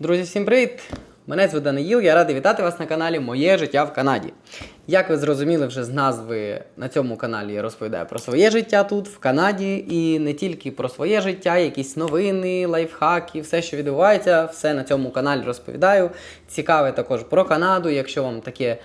Друзі, всім привіт! Мене звуть Даниїл, я радий вітати вас на каналі Моє життя в Канаді. Як ви зрозуміли вже з назви на цьому каналі я розповідаю про своє життя тут, в Канаді, і не тільки про своє життя, якісь новини, лайфхаки, все, що відбувається, все на цьому каналі розповідаю. Цікаве також про Канаду, якщо вам таке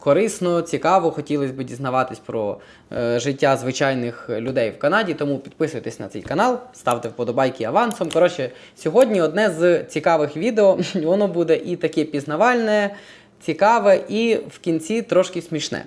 корисно, цікаво, хотілося б дізнаватись про е, життя звичайних людей в Канаді. Тому підписуйтесь на цей канал, ставте вподобайки авансом. Коротше, сьогодні одне з цікавих відео. Воно буде і таке пізнавальне, цікаве, і в кінці трошки смішне.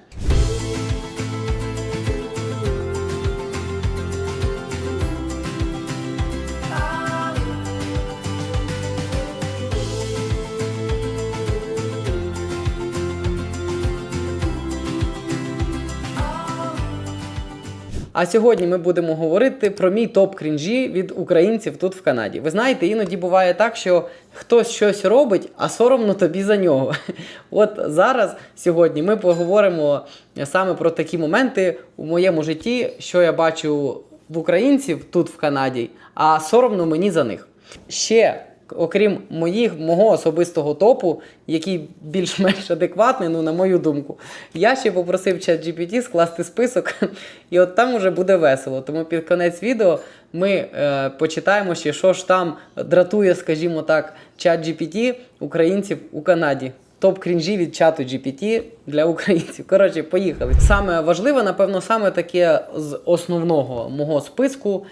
А сьогодні ми будемо говорити про мій топ крінжі від українців тут в Канаді. Ви знаєте, іноді буває так, що хтось щось робить, а соромно тобі за нього. От зараз сьогодні ми поговоримо саме про такі моменти у моєму житті, що я бачу в українців тут в Канаді, а соромно мені за них. Ще окрім моїх, мого особистого топу, який більш-менш адекватний, ну на мою думку, я ще попросив ChatGPT скласти список, і от там уже буде весело. Тому під кінець відео ми е, почитаємо ще, що ж там дратує, скажімо так, ChatGPT українців у Канаді. Топ крінжі від чату GPT для українців. Коротше, поїхали. Саме важливе, напевно, саме таке з основного мого списку.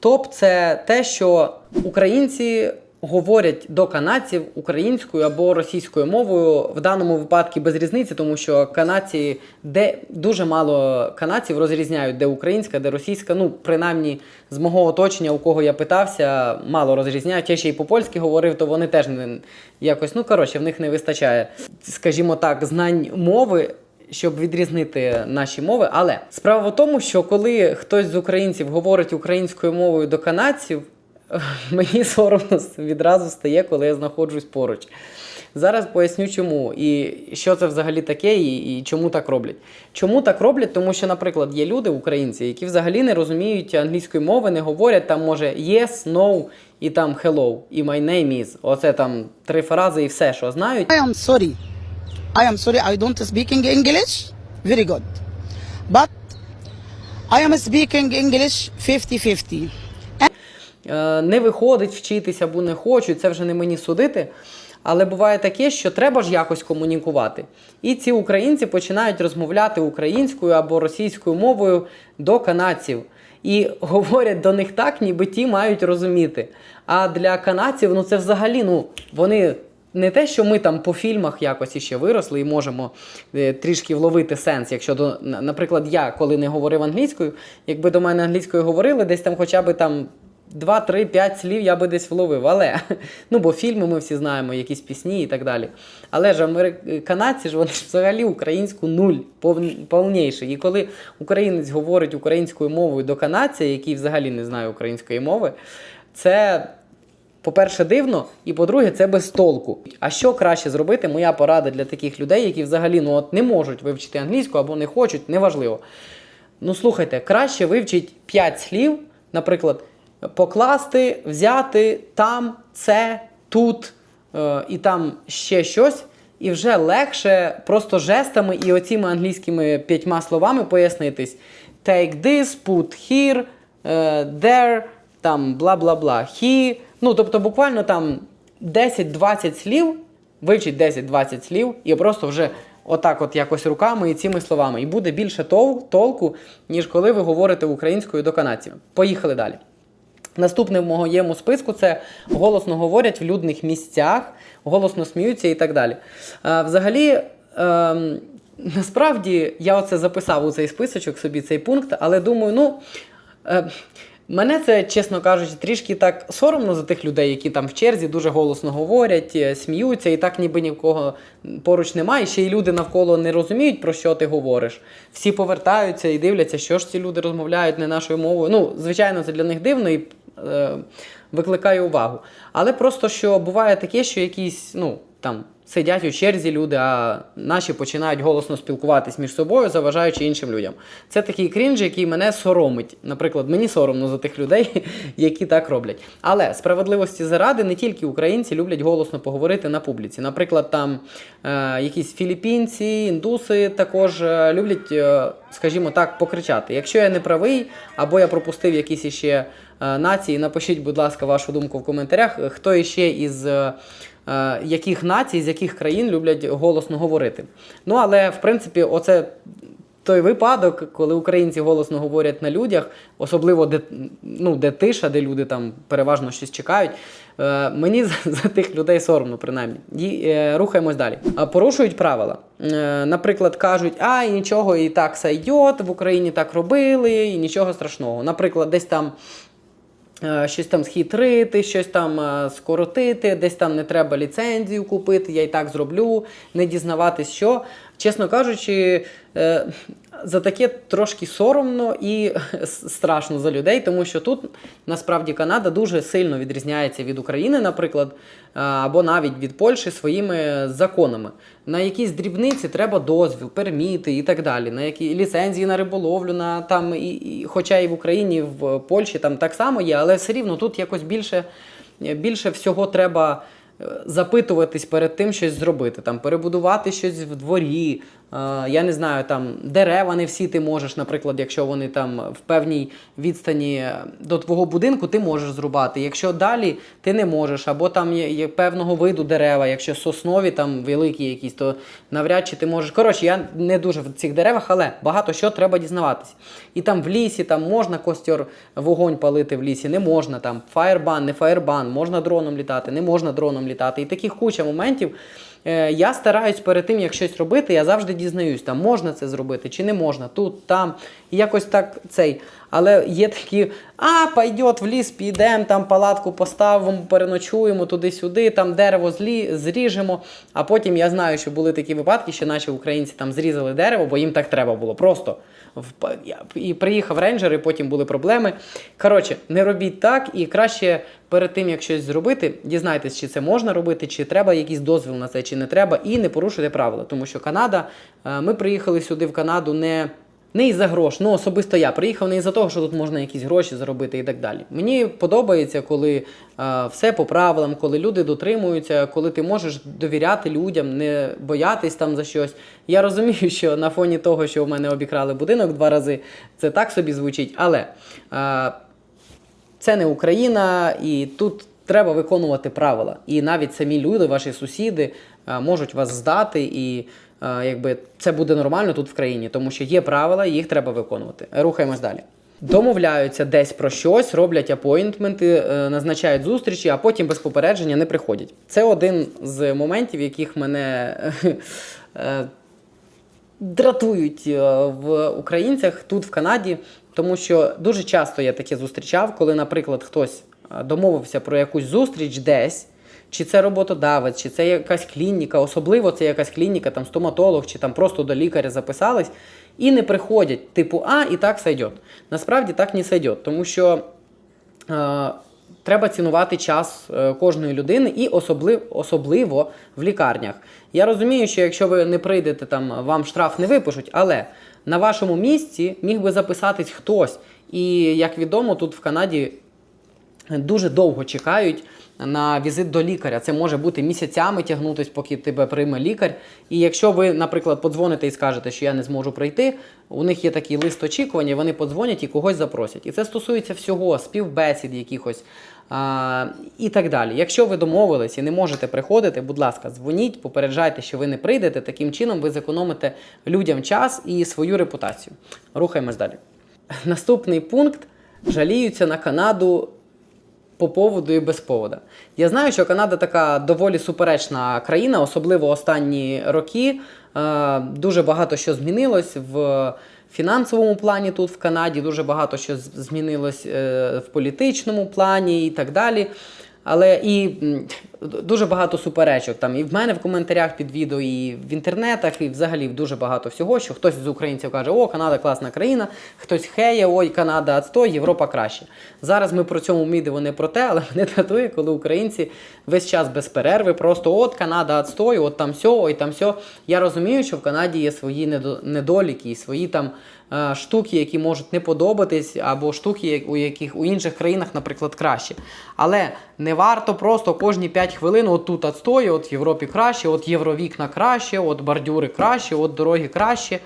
Топ це те, що українці говорять до канадців українською або російською мовою в даному випадку без різниці, тому що канадці, де дуже мало канадців розрізняють, де українська, де російська. Ну, принаймні, з мого оточення, у кого я питався, мало розрізняють. Я ще й по-польськи говорив, то вони теж не якось, ну коротше, в них не вистачає, скажімо так, знань мови. Щоб відрізнити наші мови, але справа в тому, що коли хтось з українців говорить українською мовою до канадців, мені соромно відразу стає, коли я знаходжусь поруч. Зараз поясню чому і що це взагалі таке, і, і чому так роблять. Чому так роблять? Тому що, наприклад, є люди, українці, які взагалі не розуміють англійської мови, не говорять там, може, yes, no і там hello, і my name is. Оце там три фрази і все, що знають. I am sorry. I am sorry. I don't speaking English. Very good. But I am speaking English 50-50. Е, не виходить вчитися або не хочуть, це вже не мені судити. Але буває таке, що треба ж якось комунікувати. І ці українці починають розмовляти українською або російською мовою до канадців. І говорять до них так, ніби ті мають розуміти. А для канадців, ну це взагалі, ну вони не те, що ми там по фільмах якось іще виросли і можемо е, трішки вловити сенс. Якщо до, наприклад, я коли не говорив англійською, якби до мене англійською говорили, десь там хоча б там 2, 3, 5 слів я би десь вловив. Але ну бо фільми ми всі знаємо, якісь пісні і так далі. Але ж америк... канадці ж вони взагалі українську нуль, пов- повніший. І коли українець говорить українською мовою до канадця, який взагалі не знає української мови, це. По-перше, дивно, і по-друге, це без толку. А що краще зробити? Моя порада для таких людей, які взагалі ну, от не можуть вивчити англійську або не хочуть, неважливо. Ну, слухайте, краще вивчіть 5 слів, наприклад, покласти, взяти там, це, тут е, і там ще щось, і вже легше просто жестами і оціми англійськими п'ятьма словами пояснитись. Take this, put here, е, there, там бла бла бла, he. Ну, тобто, буквально там 10-20 слів, вивчіть 10-20 слів і просто вже отак, от якось руками і цими словами. І буде більше тол- толку, ніж коли ви говорите українською до канадців. Поїхали далі. Наступне в моєму списку це голосно говорять в людних місцях, голосно сміються і так далі. Взагалі, ем, насправді я оце записав у цей списочок собі цей пункт, але думаю, ну. Е, Мене це, чесно кажучи, трішки так соромно за тих людей, які там в черзі дуже голосно говорять, е, сміються, і так ніби ні в кого поруч немає. Ще й люди навколо не розуміють, про що ти говориш. Всі повертаються і дивляться, що ж ці люди розмовляють не нашою мовою. Ну, звичайно, це для них дивно і викликає увагу. Але просто що буває таке, що якісь, ну. там сидять у черзі люди, а наші починають голосно спілкуватись між собою, заважаючи іншим людям. Це такий крінж, який мене соромить. Наприклад, мені соромно за тих людей, які так роблять. Але справедливості заради не тільки українці люблять голосно поговорити на публіці. Наприклад, там е, якісь філіппінці, індуси також е, люблять, е, скажімо так, покричати. Якщо я не правий, або я пропустив якісь іще е, нації, напишіть, будь ласка, вашу думку в коментарях, е, хто іще із. е, е, яких націй, з яких країн люблять голосно говорити. Ну, але в принципі, оце той випадок, коли українці голосно говорять на людях, особливо де, ну, де тиша, де люди там переважно щось чекають. Е, мені за, за тих людей соромно, принаймні. І е, рухаємось далі. Порушують правила. Е, наприклад, кажуть, а нічого і так сайдьот, в Україні так робили, і нічого страшного. Наприклад, десь там. Е, Щось там схитрити, щось там е, скоротити, десь там не треба ліцензію купити, я і так зроблю, не дізнаватись, що. Чесно кажучи, е, за таке трошки соромно і страшно за людей, тому що тут насправді Канада дуже сильно відрізняється від України, наприклад, е, або навіть від Польщі своїми законами. На якісь дрібниці треба дозвіл, перміти і так далі. На які ліцензії на риболовлю, на там і, і хоча і в Україні, і в Польщі там так само є, але все рівно тут якось більше, більше всього треба запитуватись перед тим щось зробити, там перебудувати щось в дворі. Е, Я не знаю, там дерева не всі ти можеш, наприклад, якщо вони там в певній відстані до твого будинку, ти можеш зрубати. Якщо далі ти не можеш, або там є, певного виду дерева, якщо соснові там великі якісь, то навряд чи ти можеш. Коротше, я не дуже в цих деревах, але багато що треба дізнаватись. І там в лісі там можна костер, вогонь палити в лісі, не можна там фаєрбан, не фаєрбан, можна дроном літати, не можна дроном літати. І таких куча моментів. Е, Я стараюсь перед тим, як щось робити, я завжди дізнаюсь, там можна це зробити чи не можна, тут, там. І якось так цей. Але є такі, а, пойдет в ліс, підемо, там палатку поставимо, переночуємо туди-сюди, там дерево злі, зріжемо. А потім я знаю, що були такі випадки, що наші українці там зрізали дерево, бо їм так треба було. Просто і приїхав рейнджер, і потім були проблеми. Коротше, не робіть так, і краще перед тим, як щось зробити, дізнайтесь, чи це можна робити, чи треба якийсь дозвіл на це, чи не треба, і не порушуйте правила. Тому що Канада, е, ми приїхали сюди в Канаду не. Не із-за грош, ну особисто я приїхав не із-за того, що тут можна якісь гроші заробити і так далі. Мені подобається, коли е, все по правилам, коли люди дотримуються, коли ти можеш довіряти людям, не боятись там за щось. Я розумію, що на фоні того, що в мене обікрали будинок два рази, це так собі звучить, але е, це не Україна, і тут треба виконувати правила. І навіть самі люди, ваші сусіди, е, можуть вас здати, і якби це буде нормально тут в країні, тому що є правила, їх треба виконувати. Рухаємось далі. Домовляються десь про щось, роблять апойнтменти, е, назначають зустрічі, а потім без попередження не приходять. Це один з моментів, яких мене е, дратують е, в українцях тут в Канаді, тому що дуже часто я таке зустрічав, коли, наприклад, хтось е, домовився про якусь зустріч десь. Чи це роботодавець, чи це якась клініка, особливо це якась клініка, там стоматолог, чи там просто до лікаря записались, і не приходять, типу, а, і так сойдет. Насправді так не сойдет, тому що е, треба цінувати час е, кожної людини і особливо, особливо в лікарнях. Я розумію, що якщо ви не прийдете, там вам штраф не випишуть, але на вашому місці міг би записатись хтось. І як відомо, тут в Канаді дуже довго чекають на візит до лікаря. Це може бути місяцями тягнутись, поки тебе прийме лікар. І якщо ви, наприклад, подзвоните і скажете, що я не зможу прийти, у них є такий лист очікування, вони подзвонять і когось запросять. І це стосується всього, співбесід якихось. А, і так далі. Якщо ви домовились і не можете приходити, будь ласка, дзвоніть, попереджайте, що ви не прийдете. Таким чином ви зекономите людям час і свою репутацію. Рухаємось далі. Наступний пункт: жаліються на Канаду по поводу і без повода. Я знаю, що Канада така доволі суперечна країна, особливо останні роки. Е, Дуже багато що змінилось в фінансовому плані тут в Канаді, дуже багато що змінилось е, в політичному плані і так далі. Але і дуже багато суперечок. Там і в мене в коментарях під відео, і в інтернетах, і взагалі дуже багато всього, що хтось з українців каже, о, Канада класна країна, хтось хеє, ой, Канада отстой, Європа краще. Зараз ми про цьому відео не про те, але мене дратує, коли українці весь час без перерви, просто от Канада отстой, от там сьо, ой там сьо. Я розумію, що в Канаді є свої недоліки, і свої там е, штуки, які можуть не подобатись, або штуки, у яких у інших країнах, наприклад, краще. Але не варто просто кожні 5 хвилин от тут отстой, от в Європі краще, от євровікна краще, от бордюри краще, от дороги краще.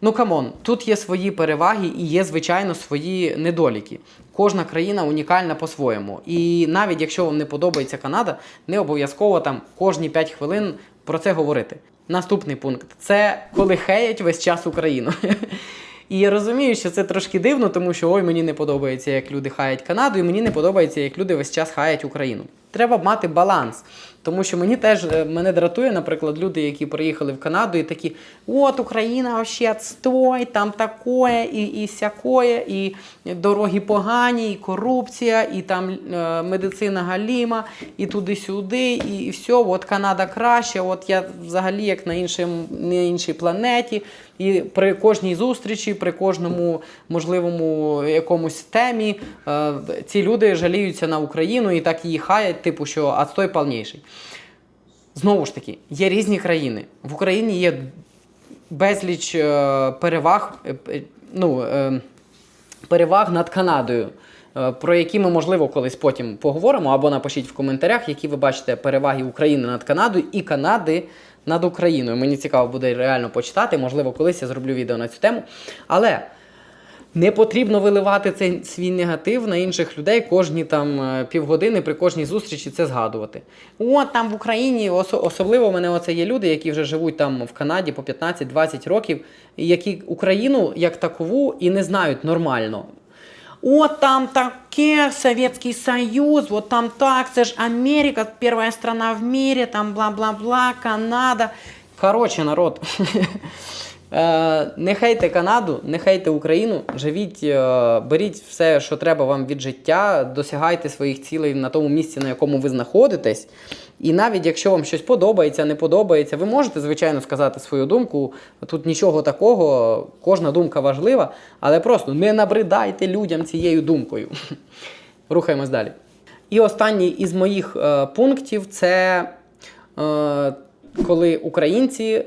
Ну камон, тут є свої переваги і є, звичайно, свої недоліки. Кожна країна унікальна по-своєму. І навіть якщо вам не подобається Канада, не обов'язково там кожні 5 хвилин про це говорити. Наступний пункт це коли хеять весь час Україну. І я розумію, що це трошки дивно, тому що ой, мені не подобається, як люди хаять Канаду, і мені не подобається, як люди весь час хаять Україну. Треба мати баланс. Тому що мені теж е, мене дратує, наприклад, люди, які приїхали в Канаду, і такі: от Україна вообще отстой, там такое, і, і сякое, і дороги погані, і корупція, і там е, медицина галіма, і туди-сюди, і, і все, от Канада краще, от я взагалі як на, іншим, на іншій планеті. І при кожній зустрічі, при кожному можливому якомусь темі е, ці люди жаліються на Україну і так її хаять, типу, що отстой повніший. Знову ж таки, є різні країни. В Україні є безліч е, переваг, е, ну, переваг над Канадою, про які ми, можливо, колись потім поговоримо, або напишіть в коментарях, які ви бачите переваги України над Канадою і Канади над Україною. Мені цікаво буде реально почитати. Можливо, колись я зроблю відео на цю тему. Але не потрібно виливати цей свій негатив на інших людей кожні там е, півгодини при кожній зустрічі це згадувати. От там в Україні осо- особливо в мене оце є люди, які вже живуть там в Канаді по 15-20 років, які Україну як такову і не знають нормально. От там таке Совєтський Союз, от там так, це ж Америка, перша страна в мірі, там бла-бла-бла, Канада. Коротше, народ. Е, Не хейте Канаду, не хейте Україну, живіть, е, беріть все, що треба вам від життя, досягайте своїх цілей на тому місці, на якому ви знаходитесь. І навіть якщо вам щось подобається, не подобається, ви можете, звичайно, сказати свою думку. Тут нічого такого, кожна думка важлива, але просто не набридайте людям цією думкою. Рухаємось далі. І останній із моїх е, пунктів це е, коли українці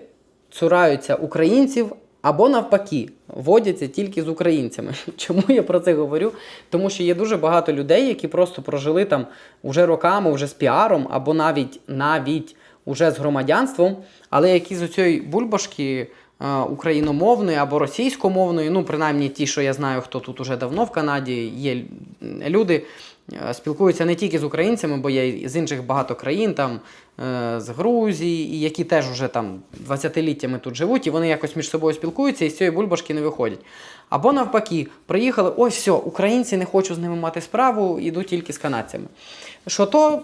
цураються українців або навпаки водяться тільки з українцями. Чому я про це говорю? Тому що є дуже багато людей, які просто прожили там уже роками, вже з піаром, або навіть навіть уже з громадянством, але які з цієї бульбашки. е, Україномовної або російськомовної, ну принаймні ті, що я знаю, хто тут уже давно в Канаді, є люди, спілкуються не тільки з українцями, бо є з інших багато країн, там е, з Грузії, і які теж вже там 20-літтями тут живуть, і вони якось між собою спілкуються і з цієї бульбашки не виходять. Або навпаки, приїхали, ось все, українці не хочуть з ними мати справу, йдуть тільки з канадцями. Що то,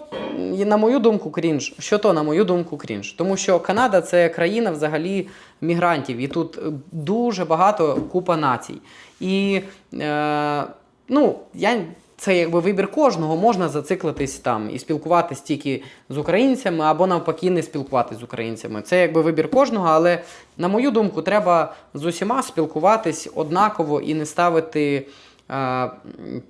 на мою думку, крінж. Що то, на мою думку, крінж. Тому що Канада це країна взагалі мігрантів, і тут е, дуже багато купа націй. І е, ну, я це якби вибір кожного, можна зациклитись там і спілкуватись тільки з українцями, або навпаки не спілкуватись з українцями. Це якби вибір кожного, але на мою думку, треба з усіма спілкуватись однаково і не ставити е,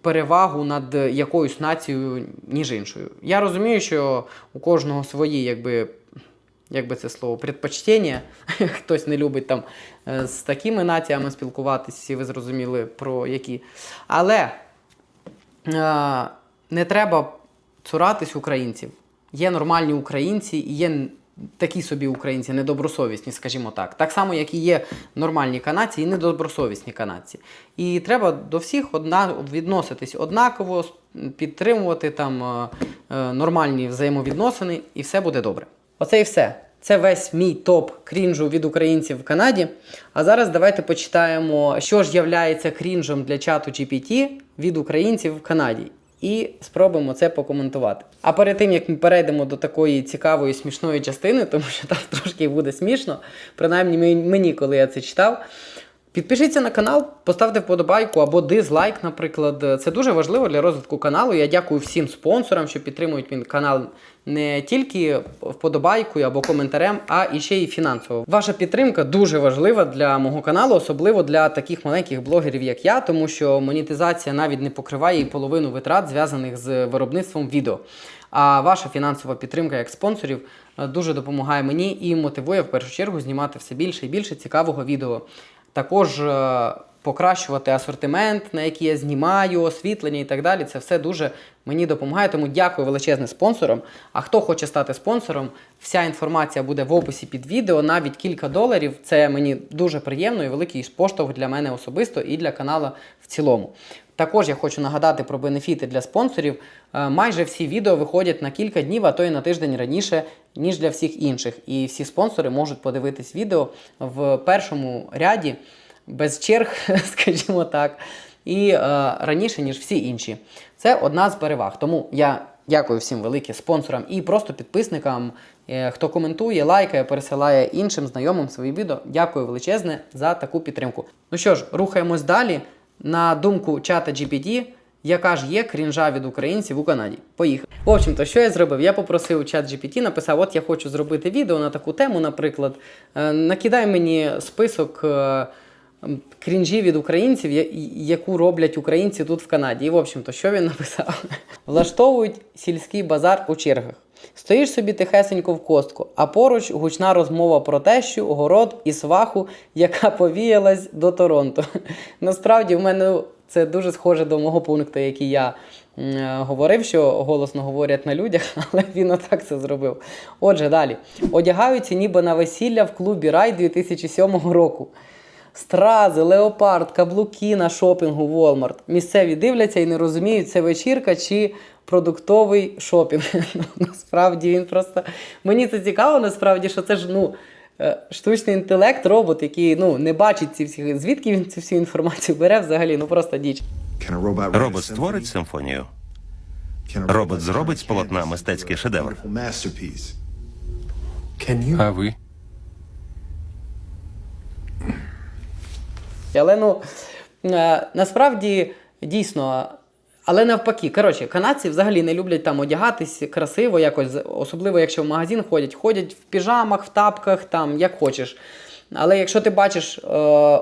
перевагу над якоюсь нацією, ніж іншою. Я розумію, що у кожного свої, якби. Як би це слово, предпочтення. Хтось не любить там е, з такими націями спілкуватись, всі ви зрозуміли про які. Але не треба цуратись українців. Є нормальні українці і є такі собі українці, недобросовісні, скажімо так. Так само, як і є нормальні канадці і недобросовісні канадці. І треба до всіх одна, відноситись однаково, підтримувати там е, е, нормальні взаємовідносини, і все буде добре. Оце і все. Це весь мій топ крінжу від українців в Канаді. А зараз давайте почитаємо, що ж являється крінжем для чату GPT від українців в Канаді. І спробуємо це покоментувати. А перед тим як ми перейдемо до такої цікавої смішної частини, тому що там трошки буде смішно, принаймні мені, коли я це читав. Підпишіться на канал, поставте вподобайку або дизлайк, наприклад. Це дуже важливо для розвитку каналу. Я дякую всім спонсорам, що підтримують мій канал не тільки вподобайкою або коментарем, а і ще й фінансово. Ваша підтримка дуже важлива для мого каналу, особливо для таких маленьких блогерів, як я, тому що монетизація навіть не покриває і половину витрат, зв'язаних з виробництвом відео. А ваша фінансова підтримка як спонсорів е, дуже допомагає мені і мотивує в першу чергу знімати все більше і більше цікавого відео. Також е, покращувати асортимент, на який я знімаю, освітлення і так далі. Це все дуже мені допомагає. Тому дякую величезне спонсорам. А хто хоче стати спонсором, вся інформація буде в описі під відео. Навіть кілька доларів. Це мені дуже приємно і великий поштовх для мене особисто і для каналу в цілому. Також я хочу нагадати про бенефіти для спонсорів. Е, Майже всі відео виходять на кілька днів, а то й на тиждень раніше, ніж для всіх інших. І всі спонсори можуть подивитись відео в першому ряді без черг, скажімо так, і е, раніше, ніж всі інші. Це одна з переваг. Тому я дякую всім великим спонсорам і просто підписникам, е, хто коментує, лайкає, пересилає іншим знайомим свої відео. Дякую величезне за таку підтримку. Ну що ж, рухаємось далі. На думку чата GPT, яка ж є крінжа від українців у Канаді. Поїхали. В общем-то, що я зробив? Я попросив чат GPT, написав: от я хочу зробити відео на таку тему, наприклад. Е, накидай мені список. е, Крінжі від українців, яку роблять українці тут в Канаді. І, в общем-то, що він написав? Влаштовують сільський базар у чергах. Стоїш собі тихесенько в костку, а поруч гучна розмова про тещу, город і сваху, яка повіялась до Торонто. Насправді, в мене це дуже схоже до мого пункту, який я е, говорив, що голосно говорять на людях, але він отак це зробив. Отже, далі. Одягаються ніби на весілля в клубі Рай 2007 року. Стрази, леопард, каблуки на шопінгу Walmart. Місцеві дивляться і не розуміють, це вечірка чи продуктовий шопінг. Ну, Насправді він просто. Мені це цікаво, насправді, що це ж ну, е, штучний інтелект, робот, який ну, не бачить ці всі. Звідки він цю всю інформацію бере взагалі? Ну просто діч. Робот створить симфонію. Робот зробить з полотна мистецький шедевр. А ви? Але ну е, насправді дійсно. Але навпаки, коротше, канадці взагалі не люблять там одягатись красиво, якось, особливо якщо в магазин ходять, ходять в піжамах, в тапках, там, як хочеш. Але якщо ти бачиш е,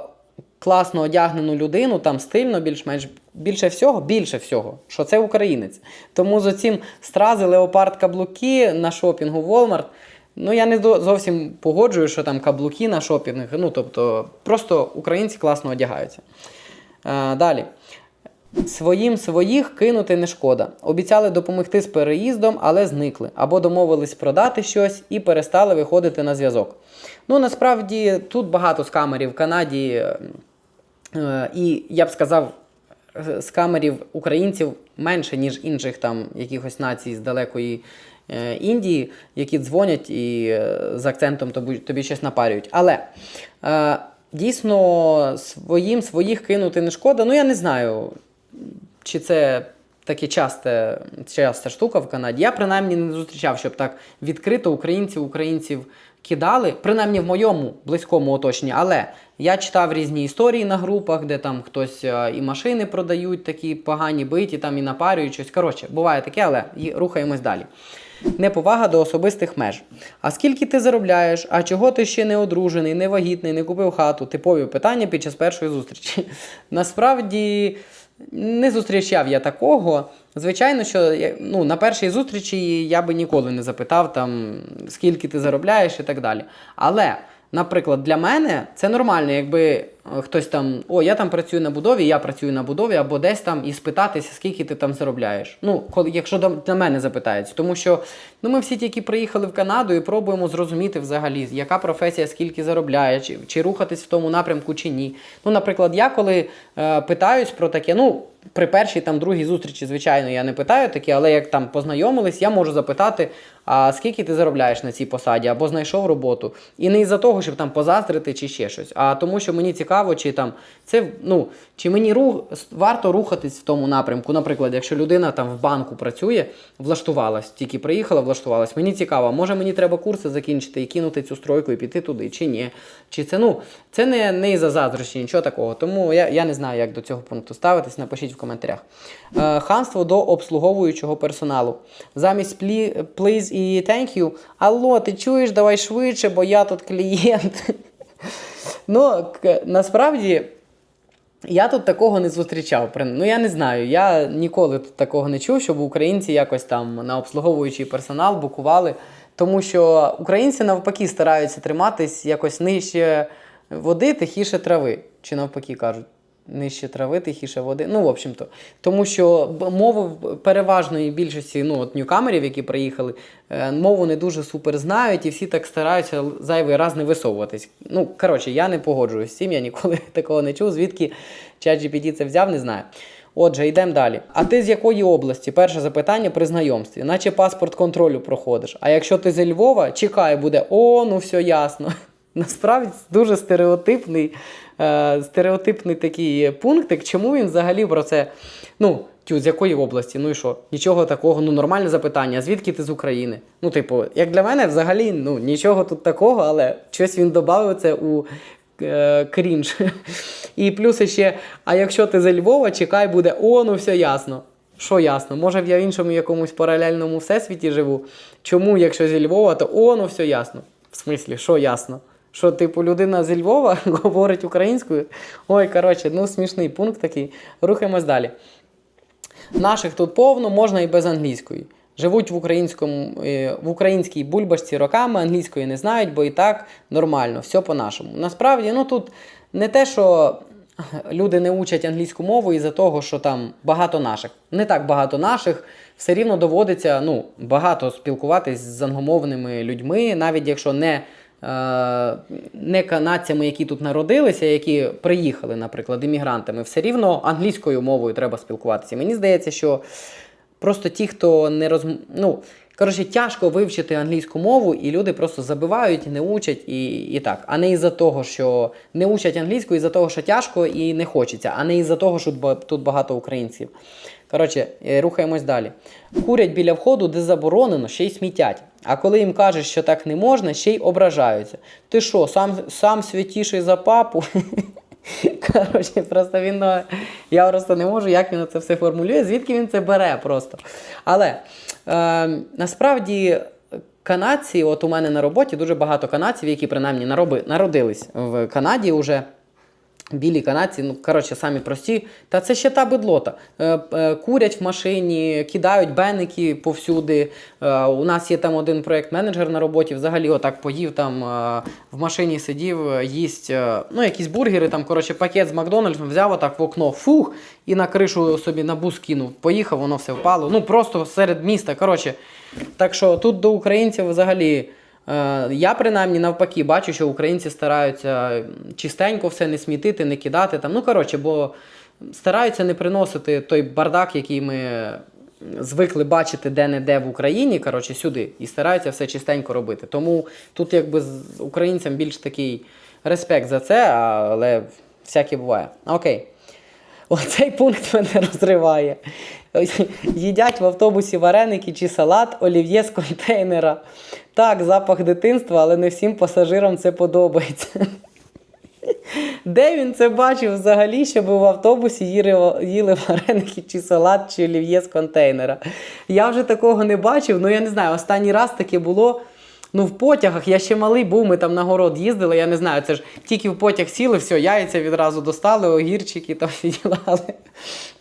класно одягнену людину, там стильно, більш-менш більше всього, більше всього, що це українець. Тому з оцім стрази, леопард, каблуки на шопінгу Walmart, Ну, я не зовсім погоджую, що там каблуки на шопінг. Ну, тобто, просто українці класно одягаються. Е, далі. Своїм своїх кинути не шкода. Обіцяли допомогти з переїздом, але зникли. Або домовились продати щось і перестали виходити на зв'язок. Ну, насправді, тут багато скамерів в Канаді. е, і я б сказав, е, скамерів українців менше, ніж інших там якихось націй з далекої е, Індії, які дзвонять і з акцентом тобі, тобі щось напарюють. Але е, дійсно своїм своїх кинути не шкода. Ну я не знаю, чи це таке часте, часта штука в Канаді. Я принаймні не зустрічав, щоб так відкрито українців українців кидали, принаймні в моєму близькому оточенні. Але я читав різні історії на групах, де там хтось е, і машини продають, такі погані биті, там і напарюють щось. Коротше, буває таке, але рухаємось далі. Неповага до особистих меж. А скільки ти заробляєш? А чого ти ще не одружений, не вагітний, не купив хату? Типові питання під час першої зустрічі. Насправді не зустрічав я такого. Звичайно, що ну, на першій зустрічі я би ніколи не запитав, там, скільки ти заробляєш і так далі. Але, наприклад, для мене це нормально, якби хтось там, о, я там працюю на будові, я працюю на будові, або десь там і спитатися, скільки ти там заробляєш. Ну, коли, якщо до, на мене запитають. Тому що ну, ми всі тільки приїхали в Канаду і пробуємо зрозуміти взагалі, яка професія скільки заробляє, чи, чи рухатись в тому напрямку, чи ні. Ну, наприклад, я коли е, питаюсь про таке, ну. При першій там другій зустрічі, звичайно, я не питаю такі, але як там познайомились, я можу запитати, а скільки ти заробляєш на цій посаді, або знайшов роботу. І не із-за того, щоб там позаздрити чи ще щось, а тому, що мені цікаво. Цікаво, чи там це ну чи мені рух варто рухатись в тому напрямку. Наприклад, якщо людина там в банку працює, влаштувалась, тільки приїхала, влаштувалась. Мені цікаво, може мені треба курси закінчити і кинути цю стройку і піти туди, чи ні. Чи це ну це не, не із-за заздрощі, нічого такого. Тому я, я не знаю, як до цього пункту ставитись. Напишіть в коментарях. Е, хамство до обслуговуючого персоналу. Замість please і thank you. Алло, ти чуєш, давай швидше, бо я тут клієнт. Ну, насправді. Я тут такого не зустрічав. Ну я не знаю. Я ніколи тут такого не чув, щоб українці якось там на обслуговуючий персонал букували. Тому що українці навпаки стараються триматись якось нижче води, тихіше трави. Чи навпаки кажуть, нижче трави, тихіше води. Ну, в общем-то. Тому що в переважної більшості ну, от ньюкамерів, які приїхали, е, мову не дуже супер знають, і всі так стараються зайвий раз не висовуватись. Ну, коротше, я не погоджуюсь з цим, я ніколи такого не чув. Звідки ChatGPT це взяв, не знаю. Отже, йдемо далі. А ти з якої області? Перше запитання при знайомстві. Наче паспорт контролю проходиш. А якщо ти зі Львова, чекай, буде о, ну все ясно. Насправді дуже стереотипний, е, стереотипний такий пунктик. Чому він взагалі про це? Ну, тю, з якої області? Ну і що? Нічого такого, ну нормальне запитання. Звідки ти з України? Ну, типу, як для мене, взагалі, ну нічого тут такого, але щось він додав це у е, крінж. І плюс ще, а якщо ти зі Львова, чекай, буде о, ну все ясно. Що ясно? Може, я в іншому якомусь паралельному всесвіті живу. Чому, якщо зі Львова, то о, ну все ясно. В смислі, що ясно? Що, типу, людина зі Львова говорить українською? Ой, коротше, ну смішний пункт такий. Рухаємось далі. Наших тут повно, можна і без англійської. Живуть в, українському, е, в українській бульбашці роками, англійської не знають, бо і так нормально, все по-нашому. Насправді, ну тут не те, що люди не учать англійську мову із-за того, що там багато наших. Не так багато наших, все рівно доводиться ну, багато спілкуватись з англомовними людьми, навіть якщо не. Е, Не канадцями, які тут народилися, які приїхали, наприклад, іммігрантами, все рівно англійською мовою треба спілкуватися. Мені здається, що просто ті, хто не роз... ну, коротше, тяжко вивчити англійську мову, і люди просто забивають, не учать і, і так. А не із-за того, що не учать англійську, із-за того, що тяжко і не хочеться, а не із-за того, що тут багато українців. Коротше, е, рухаємось далі. Курять біля входу, де заборонено, ще й смітять. А коли їм кажеш, що так не можна, ще й ображаються. Ти що, сам, сам святіший за папу? Коротше, просто він. ну, Я просто не можу, як він це все формулює, звідки він це бере просто. Але е, насправді. Канадці, от у мене на роботі дуже багато канадців, які принаймні народились в Канаді вже. Білі канадці, ну коротше, самі прості. Та це ще та бедлота. Е, е, курять в машині, кидають беники повсюди. Е, у нас є там один проєкт-менеджер на роботі, взагалі отак поїв там в машині сидів, їсть ну, якісь бургери, там, коротше, пакет з Макдональдсом, взяв отак в окно, фух, і на кришу собі на бус кинув. Поїхав, воно все впало. Ну просто серед міста. Коротше. Так що тут до українців взагалі. Е, Я принаймні навпаки бачу, що українці стараються чистенько все не смітити, не кидати там. Ну коротше, бо стараються не приносити той бардак, який ми звикли бачити де-не-де в Україні, коротше, сюди, і стараються все чистенько робити. Тому тут якби з українцям більш такий респект за це, але всяке буває. Окей. Оцей пункт мене розриває. Їдять в автобусі вареники чи салат олів'є з контейнера. Так, запах дитинства, але не всім пасажирам це подобається. Де він це бачив взагалі, щоб в автобусі їли, вареники чи салат, чи олів'є з контейнера? Я вже такого не бачив, ну я не знаю, останній раз таке було. Ну, в потягах я ще малий був, ми там на город їздили, я не знаю, це ж тільки в потяг сіли, все, яйця відразу достали, огірчики там всі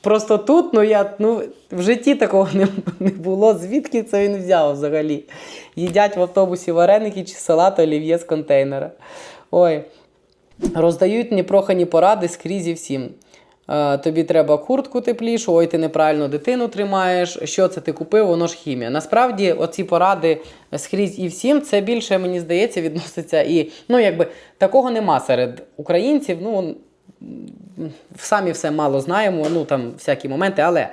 просто тут, ну я ну, в житті такого не, не було. Звідки це він взяв взагалі? Їдять в автобусі вареники чи салат олів'є з контейнера. Ой. Роздають непрохані поради скрізь і всім. Е, тобі треба куртку теплішу, ой, ти неправильно дитину тримаєш. Що це ти купив, воно ж хімія. Насправді, оці поради скрізь і всім, це більше, мені здається, відноситься і ну, якби такого нема серед українців. Ну, самі все мало знаємо, ну там всякі моменти, але.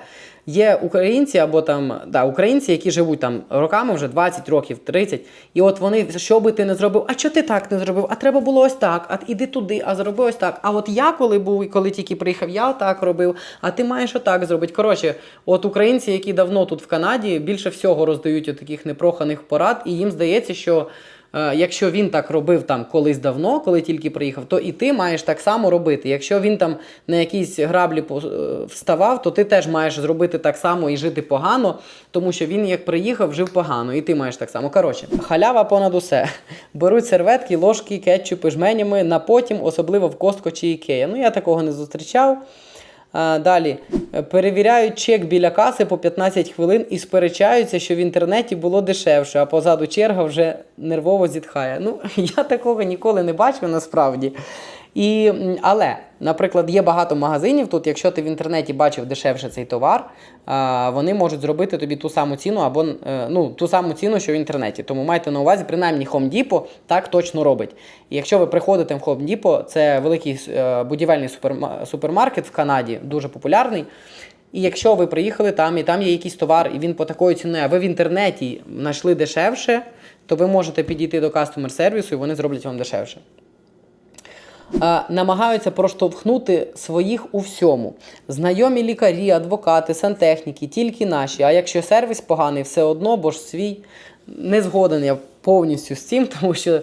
Є українці або там да, українці, які живуть там роками вже 20 років, 30, і от вони, що би ти не зробив, а що ти так не зробив? А треба було ось так, а іди туди, а зроби ось так. А от я коли був і коли тільки приїхав, я отак робив, а ти маєш отак зробити. Коротше, от українці, які давно тут в Канаді, більше всього роздають таких непроханих порад, і їм здається, що. Е, Якщо він так робив там колись давно, коли тільки приїхав, то і ти маєш так само робити. Якщо він там на якісь граблі е, вставав, то ти теж маєш зробити так само і жити погано, тому що він як приїхав, жив погано, і ти маєш так само. Коротше, халява понад усе. Беруть серветки, ложки, кетчупи, жменями на потім, особливо в Костко чи Ікея. Ну я такого не зустрічав. Далі перевіряють чек біля каси по 15 хвилин і сперечаються, що в інтернеті було дешевше, а позаду черга вже нервово зітхає. Ну, я такого ніколи не бачив насправді. І, але, наприклад, є багато магазинів тут, якщо ти в інтернеті бачив дешевше цей товар, вони можуть зробити тобі ту саму ціну або е, ну, ту саму ціну, що в інтернеті. Тому майте на увазі, принаймні Home Depot так точно робить. І якщо ви приходите в Home Depot, це великий е, будівельний супермаркет в Канаді, дуже популярний. І якщо ви приїхали там, і там є якийсь товар, і він по такої ціни, а ви в інтернеті знайшли дешевше, то ви можете підійти до кастомер сервісу і вони зроблять вам дешевше. Намагаються проштовхнути своїх у всьому. Знайомі лікарі, адвокати, сантехніки, тільки наші. А якщо сервіс поганий, все одно, бо ж свій не згоден я повністю з цим, тому що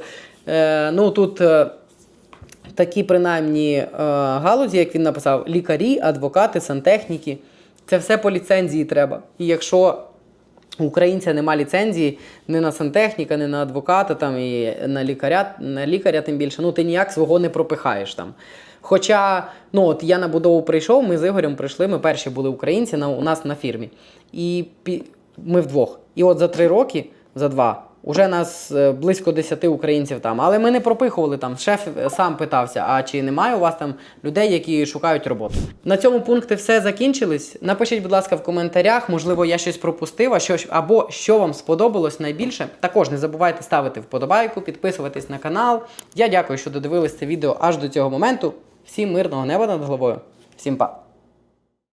е, ну, тут е, такі принаймні е, галузі, як він написав, лікарі, адвокати, сантехніки. Це все по ліцензії треба. І якщо у українця нема ліцензії ні на сантехніка, ні на адвоката, там, і на лікаря, на лікаря тим більше, ну ти ніяк свого не пропихаєш там. Хоча, ну от я на будову прийшов, ми з Ігорем прийшли, ми перші були українці на, у нас на фірмі. І пі- ми вдвох. І от за три роки, за два, уже нас е, близько 10 українців там. Але ми не пропихували там. Шеф е, сам питався: а чи немає у вас там людей, які шукають роботу? На цьому пункти все закінчились. Напишіть, будь ласка, в коментарях. Можливо, я щось пропустив, а що, або що вам сподобалось найбільше. Також не забувайте ставити вподобайку, підписуватись на канал. Я дякую, що додивились це відео аж до цього моменту. Всім мирного неба над головою. Всім па!